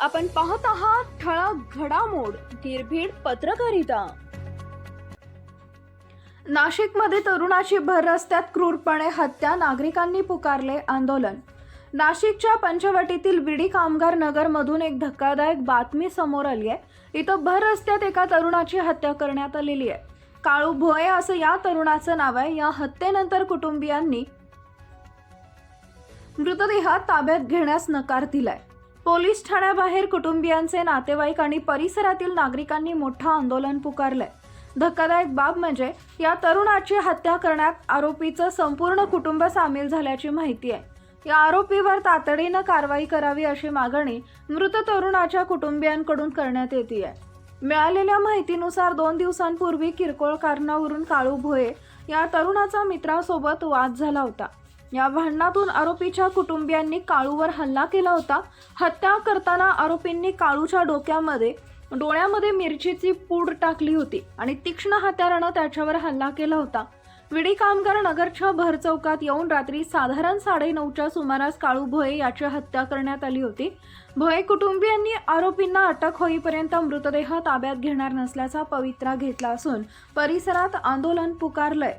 आपण पाहत आहात ठळक घडामोड निर्भीड पत्रकारिता. नाशिकमध्ये तरुणाची भर रस्त्यात क्रूरपणे हत्या नागरिकांनी पुकारले आंदोलन. नाशिकच्या पंचवटीतील विडी कामगार नगरमधून एक धक्कादायक बातमी समोर आली आहे. इथं भर रस्त्यात एका तरुणाची हत्या करण्यात आलेली आहे. काळू भोये असं या तरुणाचं नाव आहे. या हत्येनंतर कुटुंबियांनी मृतदेह ताब्यात घेण्यास नकार दिलाय. पोलीस ठाण्याबाहेर कुटुंबियांचे नातेवाईक आणि परिसरातील नागरिकांनी मोठं आंदोलन पुकारलंय. धक्कादायक बाब म्हणजे या तरुणाची हत्या करण्यात आरोपीचं संपूर्ण कुटुंब सामील झाल्याची माहिती आहे. या आरोपीवर तातडीनं कारवाई करावी अशी मागणी मृत तरुणाच्या कुटुंबियांकडून करण्यात येते आहे मिळालेल्या माहितीनुसार दोन दिवसांपूर्वी किरकोळ कारणावरून काळू भोये या तरुणाचा मित्रासोबत वाद झाला होता. या भांडणातून आरोपीच्या कुटुंबियांनी काळूवर हल्ला केला होता. हत्या करताना आरोपींनी काळूच्या डोक्यामध्ये डोळ्यामध्ये मिरचीची पूड टाकली होती आणि तीक्ष्ण हत्यारानं त्याच्यावर हल्ला केला होता. विडी कामगार नगरच्या भर चौकात येऊन रात्री साधारण साडेनऊच्या सुमारास काळू भोये याची हत्या करण्यात आली होती. भोये कुटुंबियांनी आरोपींना अटक होईपर्यंत मृतदेह ताब्यात घेणार नसल्याचा पवित्रा घेतला असून परिसरात आंदोलन पुकारलंय.